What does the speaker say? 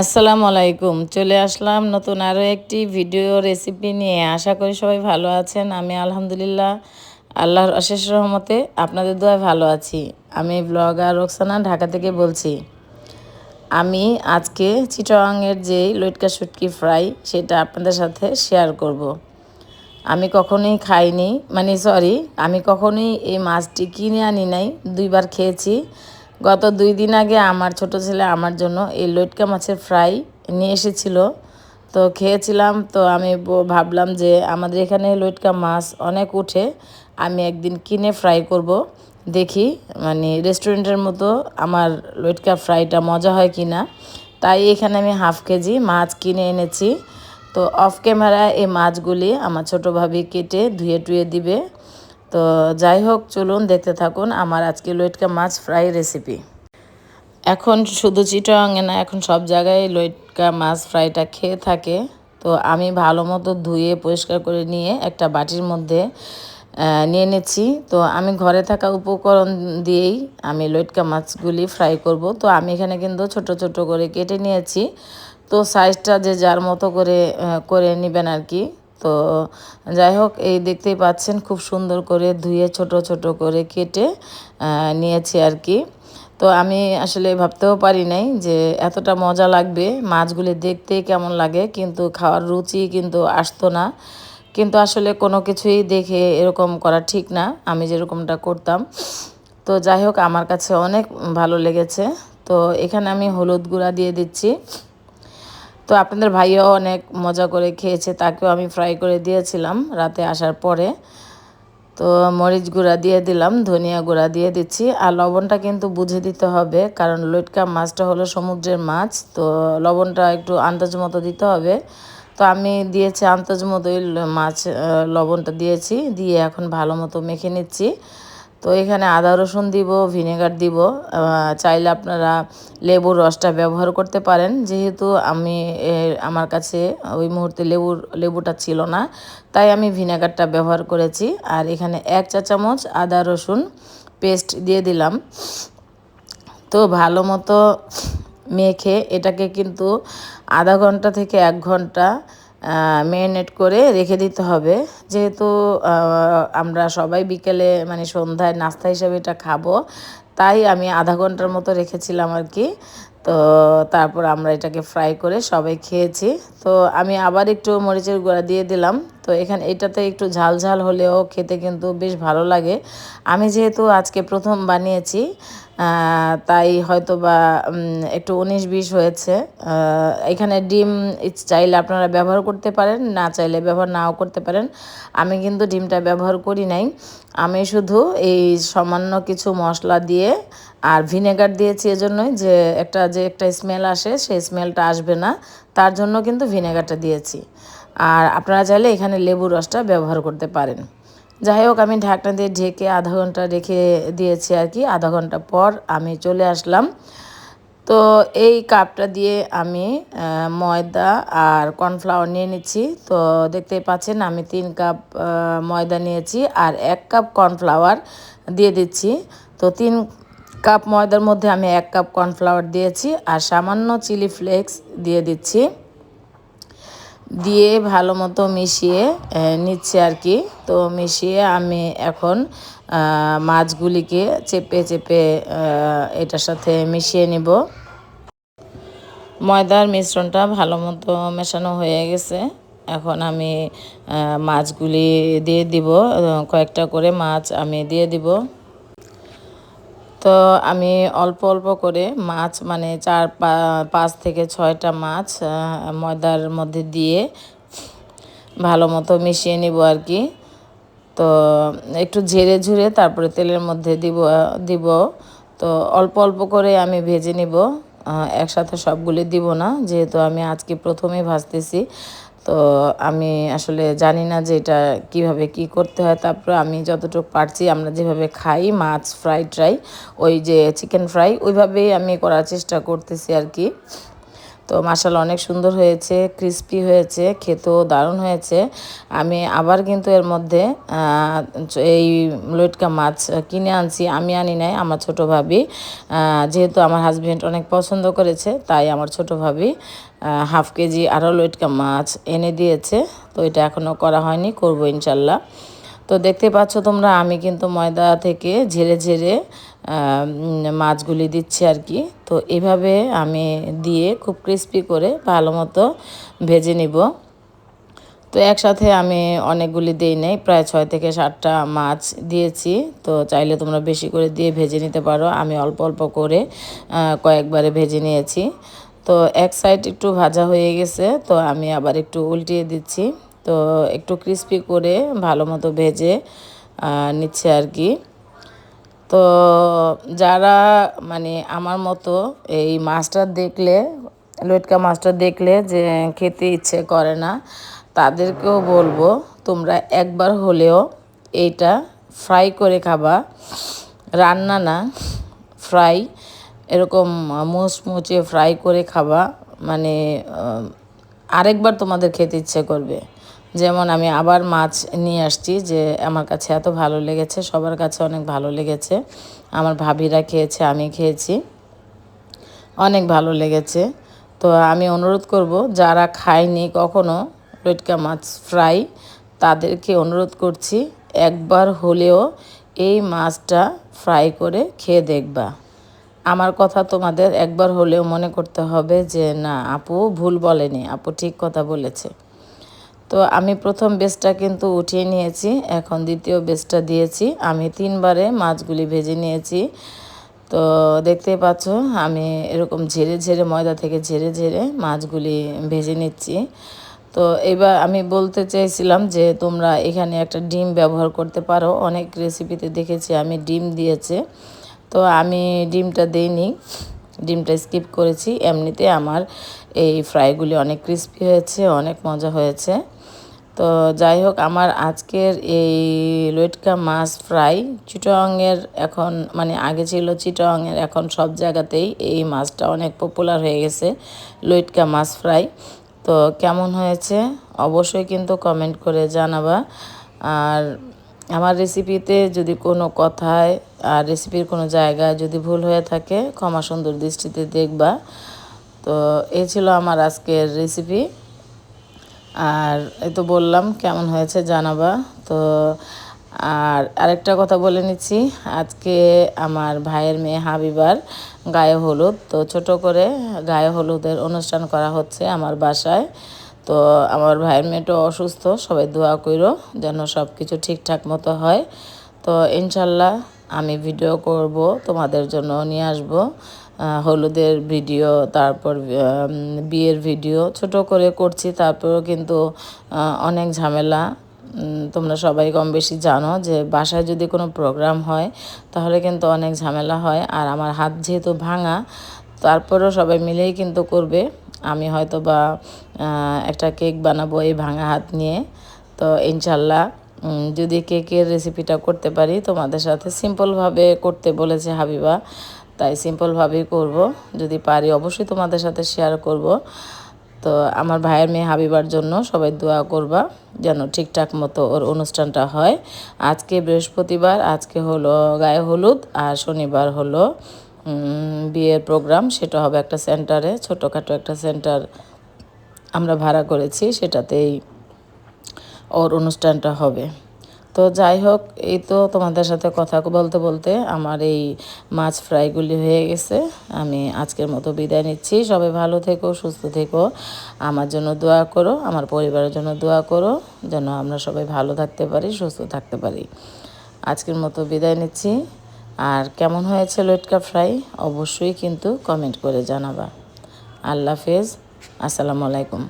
আসসালামু আলাইকুম। চলে আসলাম নতুন আরও একটি ভিডিও রেসিপি নিয়ে। আশা করি সবাই ভালো আছেন। আমি আলহামদুলিল্লাহ আল্লাহর অশেষ রহমতে আপনাদের দোয়ায় ভালো আছি। আমি ব্লগার রোকসানা ঢাকা থেকে বলছি। আমি আজকে চিটাংয়ের যে লইটকা শুটকি ফ্রাই সেটা আপনাদের সাথে শেয়ার করব। আমি কখনোই খাইনি মানে সরি আমি কখনোই এই মাছটি কিনে আনি নাই, দুইবার খেয়েছি। গত দুই দিন আগে আমার ছোট ছেলে আমার জন্য এই লটকা মাছের ফ্রাই নিয়ে এসেছিল। তো খেয়েছিলাম, তো আমি ভাবলাম যে আমাদের এখানে লটকা মাছ অনেক উঠে, আমি একদিন কিনে ফ্রাই করব। দেখি মানে রেস্টুরেন্টের মতো আমার লটকা ফ্রাইটা মজা হয় কি না। তাই এখানে আমি হাফ কেজি মাছ কিনে এনেছি। তো অফ ক্যামেরায় এই মাছগুলি আমার ছোটো ভাবি কেটে ধুয়ে টুয়ে দিবে। তো যাই হোক, চলুন দেখতে থাকুন আমার আজকে লইটকা মাছ ফ্রাই রেসিপি এখন শুধু চিটাঙে না, এখন সব জায়গায় লইটকা মাছ ফ্রাইটা খেয়ে থাকে। তো আমি ভালো মতো ধুয়ে, পরিষ্কার করে নিয়ে একটা বাটির মধ্যে নিয়ে নিচ্ছি। তো আমি ঘরে থাকা উপকরণ দিয়েই আমি লইটকা মাছগুলি ফ্রাই করব। তো আমি এখানে কিন্তু ছোট ছোট করে কেটে নিয়েছি। তো সাইজটা যে যার মতো করে করে নেবেন আর কি। তো যাই হোক, এই দেখতেই পাচ্ছেন খুব সুন্দর করে ধুয়ে ছোট ছোট করে কেটে নিয়েছি আর কি। তো আমি আসলে ভাবতেও পারি নাই যে এতটা মজা লাগবে মাছগুলি দেখতে কেমন লাগে, কিন্তু খাওয়ার রুচি কিন্তু আসতো না। কিন্তু আসলে কোনো কিছুই দেখে এরকম করা ঠিক না, আমি যেরকমটা করতাম। তো যাই হোক, আমার কাছে অনেক ভালো লেগেছে। তো এখানে আমি হলুদ গুঁড়া দিয়ে দিচ্ছি। তো আপনাদের ভাইও অনেক মজা করে খেয়েছে, তাকেও আমি ফ্রাই করে দিয়েছিলাম রাতে আসার পরে। তো মরিচ গুঁড়া দিয়ে দিলাম, ধনিয়া গুঁড়া দিয়ে দিচ্ছি। আর লবণটা কিন্তু বুঝে দিতে হবে, কারণ লটকা মাছটা হলো সমুদ্রের মাছ, তো লবণটা একটু আন্দাজ মতো দিতে হবে। তো আমি দিয়েছি আন্দাজ মতোই মাছ লবণটা দিয়েছি, দিয়ে এখন ভালো মতো মেখে নিচ্ছি। তো এখানে আদা, রসুন দিব, ভিনেগার দিব। চাইলে আপনারা লেবুর রসটা ব্যবহার করতে পারেন। যেহেতু আমি আমার কাছে ওই মুহূর্তে লেবুর, লেবুটা ছিল না, তাই আমি ভিনেগারটা ব্যবহার করেছি। আর এখানে এক চা চামচ আদা, রসুন পেস্ট দিয়ে দিলাম। তো ভালো মতো মেখে এটাকে কিন্তু আধা ঘণ্টা থেকে এক ঘণ্টা ম্যারিনেট করে রেখে দিতে হবে। যেহেতু আমরা সবাই বিকেলে মানে সন্ধ্যায় নাস্তা হিসাবে এটা খাব, তাই আমি আধা ঘণ্টার মতো রেখেছিলাম আর কি। তো তারপর আমরা এটাকে ফ্রাই করে সবাই খেয়েছি। তো আমি আবার একটু মরিচের গুঁড়া দিয়ে দিলাম। তো এখানে এটাতে একটু ঝাল ঝাল হলেও খেতে কিন্তু বেশ ভালো লাগে। আমি যেহেতু আজকে প্রথম বানিয়েছি তাই হয়তো বা একটু উনিশ বিশ হয়েছে। এখানে ডিম চাইলে আপনারা ব্যবহার করতে পারেন, না চাইলে ব্যবহার নাও করতে পারেন। আমি কিন্তু ডিমটা ব্যবহার করি নাই। আমি শুধু এই সামান্য কিছু মশলা দিয়ে আর ভিনেগার দিয়েছি এজন্যই যে একটা যে একটা স্মেল আসে, সেই স্মেলটা আসবে না। তার জন্য কিন্তু ভিনেগারটা দিয়েছি। আর আপনারা চাইলে এখানে লেবুর রসটা ব্যবহার করতে পারেন। যাই হোক, আমি ঢাকনা দিয়ে ঢেকে আধা ঘণ্টা রেখে দিয়েছি আর কি। আধা ঘণ্টা পর আমি চলে আসলাম। তো এই কাপটা দিয়ে আমি ময়দা আর কর্নফ্লাওয়ার নিয়ে নিচ্ছি। তো দেখতে পাচ্ছেন, আমি তিন কাপ ময়দা নিয়েছি আর এক কাপ কর্নফ্লাওয়ার দিয়ে দিচ্ছি। তো তিন কাপ ময়দার মধ্যে আমি এক কাপ কর্নফ্লাওয়ার দিয়েছি আর সামান্য চিলি ফ্লেক্স দিয়ে দিচ্ছি। দিয়ে ভালো মতো মিশিয়ে নিচ্ছে আর কি। তো মিশিয়ে আমি এখন মাছগুলিকে চেপে চেপে এটার সাথে মিশিয়ে নিব। ময়দার মিশ্রণটা ভালো মতো মেশানো হয়ে গেছে। এখন আমি মাছগুলি দিয়ে দিব কয়েকটা করে মাছ আমি দিয়ে দিব। তো আমি অল্প অল্প করে মাছ মানে চার পাঁচ থেকে ছয়টা মাছ ময়দার মধ্যে দিয়ে ভালো মতো মিশিয়ে নিব আর কি। তো একটু ঝেড়ে ঝুড়ে তারপরে তেলের মধ্যে দিব দিব। তো অল্প অল্প করে আমি ভেজে নিব। একসাথে সবগুলি দিব না, যেহেতু আমি আজকে প্রথমেই ভাজতেছি। তো আমি আসলে জানি না যে এটা কীভাবে কি করতে হয়। তারপরে আমি যতটুকু পারছি আমরা যেভাবে খাই, মাছ ফ্রাই ট্রাই ওই যে চিকেন ফ্রাই ওইভাবেই আমি করার চেষ্টা করতেছি আর কি। তো মাসাল্লাহ অনেক সুন্দর হয়েছে ক্রিস্পি হয়েছে, খেতেও দারুণ হয়েছে। আমি আবার কিন্তু এর মধ্যে এই লইটকা মাছ কিনে আনছি। আমি আনি নাই আমার ছোটো ভাবি। যেহেতু আমার হাজব্যান্ড অনেক পছন্দ করেছে, তাই আমার ছোটো ভাবি হাফ কেজি আরও লইটকা মাছ এনে দিয়েছে। তো এটা এখনও করা হয়নি, করব ইনশাল্লাহ তো দেখতে পাচ্ছ তোমরা, আমি কিন্তু ময়দা থেকে ঝেড়ে ঝেড়ে মাছগুলি দিচ্ছি আর কি। তো এভাবে আমি দিয়ে খুব ক্রিস্পি করে ভালো মতো ভেজে নিব। তো একসাথে আমি অনেকগুলি দিই নেই, প্রায় ছয় থেকে সাতটা মাছ দিয়েছি। তো চাইলে তোমরা বেশি করে দিয়ে ভেজে নিতে পারো। আমি অল্প অল্প করে কয়েকবারে ভেজে নিয়েছি। তো এক সাইড একটু ভাজা হয়ে গেছে, তো আমি আবার একটু উল্টিয়ে দিচ্ছি। তো একটু ক্রিস্পি করে ভালো মতো ভেজে নিচ্ছে আর কি। তো যারা মানে আমার মতো এই মাছটা দেখলে লটকা মাছটা দেখলে যে খেতে ইচ্ছে করে না, তাদেরকেও বলব তোমরা একবার হলেও এইটা ফ্রাই করে খাবা। রান্না না, ফ্রাই, এরকম মুচমুচে ফ্রাই করে খাবা। মানে আরেকবার তোমাদের খেতে ইচ্ছে করবে। যেমন আমি আবার মাছ নিয়ে আসছি যে আমার কাছে এত ভালো লেগেছে, সবার কাছে অনেক ভালো লেগেছে। আমার ভাবিরা খেয়েছে, আমি খেয়েছি। অনেক ভালো লেগেছে। তো আমি অনুরোধ করব, যারা খায়নি কখনো লটকা মাছ ফ্রাই, তাদেরকে অনুরোধ করছি, একবার হলেও এই মাছটা ফ্রাই করে খেয়ে দেখবা। আমার কথা তোমাদের একবার হলেও মনে করতে হবে যে, না, আপু ভুল বলেনি, আপু ঠিক কথা বলেছে। তো আমি প্রথম বেসটা কিন্তু উঠিয়ে নিয়েছি, এখন দ্বিতীয় বেসটা দিয়েছি। আমি তিনবারে মাছগুলি ভেজে নিয়েছি। তো দেখতে পাচ্ছ, আমি এরকম ঝেড়ে ঝেড়ে, ময়দা থেকে ঝেড়ে ঝেড়ে মাছগুলি ভেজে নিচ্ছি। তো এবার আমি বলতে চাইছিলাম যে, তোমরা এখানে একটা ডিম ব্যবহার করতে পারো। অনেক রেসিপিতে দেখেছি, আমি ডিম দিয়েছে। তো আমি ডিমটা দিইনি, ডিমটা স্কিপ করেছি। এমনিতে আমার এই ফ্রাইগুলি অনেক ক্রিস্পি হয়েছে, অনেক মজা হয়েছে। তো যাই হোক, আমার আজকের এই লইটকা মাছ ফ্রাই চিটংয়ের এখন মানে আগে ছিল চিটংয়ের এখন সব জায়গাতেই এই মাছটা অনেক পপুলার হয়ে গেছে, লইটকা মাছ ফ্রাই। তো কেমন হয়েছে? অবশ্যই কিন্তু কমেন্ট করে জানাবা। আর আমার রেসিপিতে যদি কোনো কথায় আর রেসিপির কোনো জায়গায় যদি ভুল হয়ে থাকে ক্ষমা সুন্দর দৃষ্টিতে দেখবা। তো এই ছিল আমার আজকের রেসিপি আর এই তো বললাম কেমন হয়েছে জানাবা। তো আর আরেকটা কথা বলে নিচ্ছি, আজকে আমার ভাইয়ের মেয়ে হাবিবার গায়ে হলুদ। তো ছোট করে গায়ে হলুদের অনুষ্ঠান করা হচ্ছে আমার বাসায়। তো আমার ভাইয়ের মেয়েটাও অসুস্থ, সবাই দোয়া করো যেন সব কিছু ঠিকঠাক মতো হয়। তো ইনশাল্লাহ আমি ভিডিও করব, তোমাদের জন্য নিয়ে আসব। হলুদের ভিডিও, তারপর বিয়ের ভিডিও, ছোট করে করছি, তারপরেও কিন্তু অনেক ঝামেলা। তোমরা সবাই কম বেশি জানো যে বাসায় যদি কোনো প্রোগ্রাম হয়, তাহলে কিন্তু অনেক ঝামেলা হয়। আর আমার হাত যেহেতু ভাঙা, তারপরেও সবাই মিলেই কিন্তু করবে। আমি হয়তো বা একটা কেক বানাবো এই ভাঙা হাত নিয়ে। তো ইনশাল্লাহ যদি কেকের রেসিপিটা করতে পারি, তোমাদের সাথে সিম্পলভাবে করতে বলেছে হাবিবা। তাই সিম্পলভাবেই করব। যদি পারি অবশ্যই তোমাদের সাথে শেয়ার করব। তো আমার ভাইয়ের মেয়ে হাবিবার জন্য সবাই দোয়া করবা যেন ঠিকঠাক মতো ওর অনুষ্ঠানটা হয়। আজকে বৃহস্পতিবার, আজকে হলো গায়ে হলুদ আর শনিবার হলো বিয়ের প্রোগ্রাম সেটা হবে একটা সেন্টারে ছোটোখাটো একটা সেন্টার আমরা ভাড়া করেছি। সেটাতেই ওর অনুষ্ঠানটা হবে। তো যাই হোক, এই তো তোমাদের সাথে কথা বলতে বলতে আমার এই মাছ ফ্রাইগুলি হয়ে গেছে। আমি আজকের মতো বিদায় নিচ্ছি। সবাই ভালো থেকো, সুস্থ থেকো। আমার জন্য দোয়া করো, আমার পরিবারের জন্য দোয়া করো, যেন আমরা সবাই ভালো থাকতে পারি, সুস্থ থাকতে পারি। আজকের মতো বিদায় নিচ্ছি। আর কেমন হয়েছে লটকা ফ্রাই, অবশ্যই কিন্তু কমেন্ট করে জানাবা। আল্লাহ হাফেজ। আসসালামু আলাইকুম।